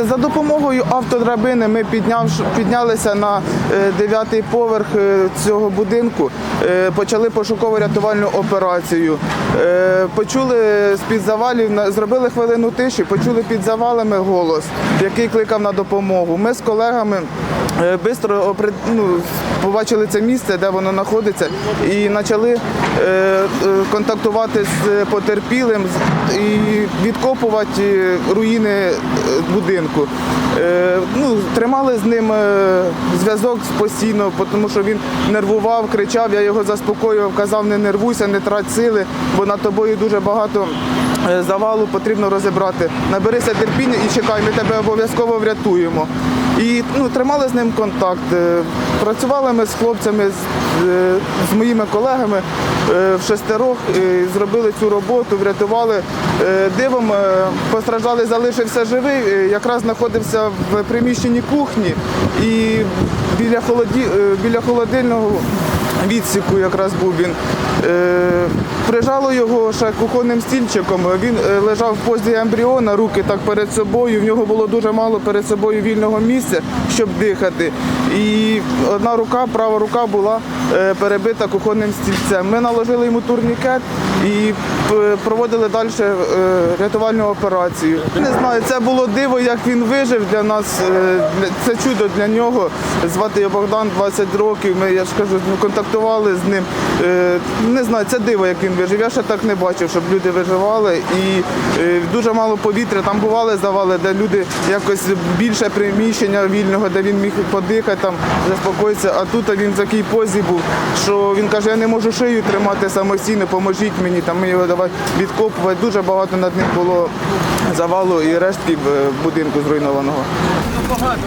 Дивіться, за допомогою автодрабини ми піднялися на е, дев'ятий поверх е, цього будинку, е, почали пошуково рятувальну операцію. Почули з-під завалів, зробили хвилину тиші, почули під завалами голос, який кликав на допомогу. Ми з колегами швидко ну, побачили це місце, де воно знаходиться, і почали контактувати з потерпілим і відкопувати е, руїни е, будинку. Е, ну, тримали з ним е, зв'язок постійно, тому що він нервував, кричав, я його заспокоював, казав, не нервуйся, не трать сили, бо над тобою дуже багато е, завалу потрібно розібрати. Наберися терпіння і чекай, ми тебе обов'язково врятуємо. І ну, тримали з ним контакт. Е, Працювали ми з хлопцями, з, е, з моїми колегами е, в шестерох, зробили цю роботу, врятували. Дивом постраждали, залишився живий, якраз знаходився в приміщенні кухні і біля, холоді, біля холодильного відсіку якраз був він. Е, Прижало його ще кухонним стільчиком. Він е, лежав в позі ембріона, руки так перед собою. В нього було дуже мало перед собою вільного місця, щоб дихати. І одна рука, права рука була перебита кухонним стільцем. Ми наложили йому турнікет і проводили далі е, рятувальну операцію. Не знаю, це було диво, як він вижив для нас. е, Це чудо для нього. Звати його Богдан, 20 років. Ми, я ж кажу, ну, контактували з ним. Е, Не знаю, це диво, як він вижив. Я ще так не бачив, щоб люди виживали. І е, дуже мало повітря. Там бували завали, де люди якось більше приміщення вільного, де він міг подихати, там заспокоїтися. А тут він в такій позі був, що він каже, я не можу шию тримати самостійно, поможіть мені. Там ми його давай відкопувати. Дуже багато над ним було завалу і рештків е, будинку зруйнованого. Багато